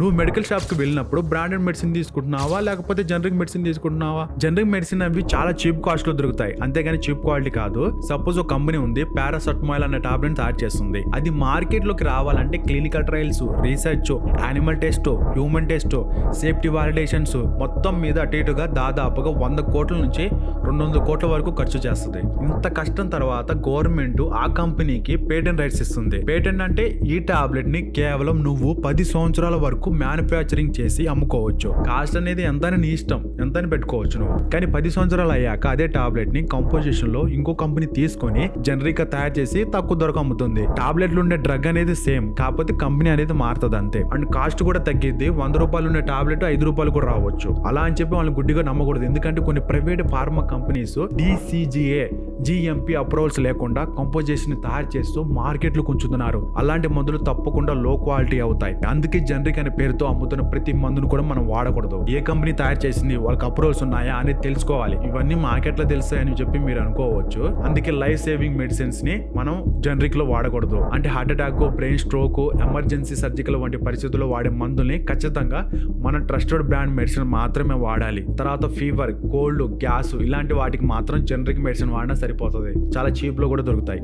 నువ్వు మెడికల్ షాప్కి వెళ్ళినప్పుడు బ్రాండెడ్ మెడిసిన్ తీసుకుంటున్నావా? లేకపోతే జనరిక్ మెడిసిన్ తీసుకుంటున్నావా? జనరిక్ మెడిసిన్ అవి చాలా చీప్ కాస్ట్లో దొరుకుతాయి. అంతేగాని చీప్ క్వాలిటీ కాదు. సపోజ్ ఒక కంపెనీ ఉంది పారాసెటమాల్ అనే టాబ్లెట్ తయారు చేస్తుంది. అది మార్కెట్లోకి రావాలంటే clinical trials research animal test human test safety validations మొత్తం మీద అటు ఇటుగా దాదాపుగా వంద కోట్ల నుంచి రెండు వందల కోట్ల వరకు ఖర్చు చేస్తుంది. ఇంత కష్టం తర్వాత గవర్నమెంట్ ఆ కంపెనీకి పేటెంట్ రైట్స్ ఇస్తుంది. పేటెంట్ అంటే ఈ టాబ్లెట్ని కేవలం నువ్వు పది సంవత్సరాల వరకు మ్యానుఫ్యాక్చరింగ్ చేసి అమ్ముకోవచ్చు. కాస్ట్ అనేది ఎంత నీ ఇష్టం ఎంత పెట్టుకోవచ్చు నువ్వు. కానీ పది సంవత్సరాలు అయ్యాక అదే టాబ్లెట్ని కంపోజిషన్లో ఇంకో కంపెనీ తీసుకొని జనరిక్గా తయారు చేసి తక్కువ ధరకు అమ్ముతుంది. టాబ్లెట్లు ఉండే డ్రగ్ అనేది సేమ్ కాకపోతే కంపెనీ అనేది మారుతుంది అంతే. అండ్ కాస్ట్ కూడా తగ్గిద్ది వంద రూపాయలు ఉండే టాబ్లెట్ ఐదు రూపాయలు కూడా రావచ్చు. అలా అని చెప్పి వాళ్ళు గుడ్డిగా నమ్మకూడదు. ఎందుకంటే కొన్ని private pharma companies DCGA GMP approvals లేకుండా కంపోజిషన్ని తయారు చేస్తూ మార్కెట్లు కుంచుతున్నారు. అలాంటి మందులు తప్పకుండా లో క్వాలిటీ అవుతాయి. అందుకే జనరిక్ అనే పేరుతో అమ్ముతున్న ప్రతి మందును కూడా మనం వాడకూడదు. ఏ కంపెనీ తయారు చేసింది వాళ్ళకి అప్రూవల్స్ ఉన్నాయా అనేది తెలుసుకోవాలి. ఇవన్నీ మార్కెట్లో తెలుస్తాయని చెప్పి మీరు అనుకోవచ్చు. అందుకే లైఫ్ సేవింగ్ మెడిసిన్స్ని మనం జనరిక్లో వాడకూడదు. అంటే heart attack brain stroke emergency surgical వంటి పరిస్థితుల్లో వాడే మందుల్ని ఖచ్చితంగా మన ట్రస్టెడ్ బ్రాండ్ మెడిసిన్ మాత్రమే వాడాలి. తర్వాత ఫీవర్ కోల్డ్ గ్యాస్ ఇలాంటి వాటికి మాత్రం జనరిక్ మెడిసిన్ వాడినా సరిపోతుంది. చాలా చీప్లో కూడా దొరుకుతాయి.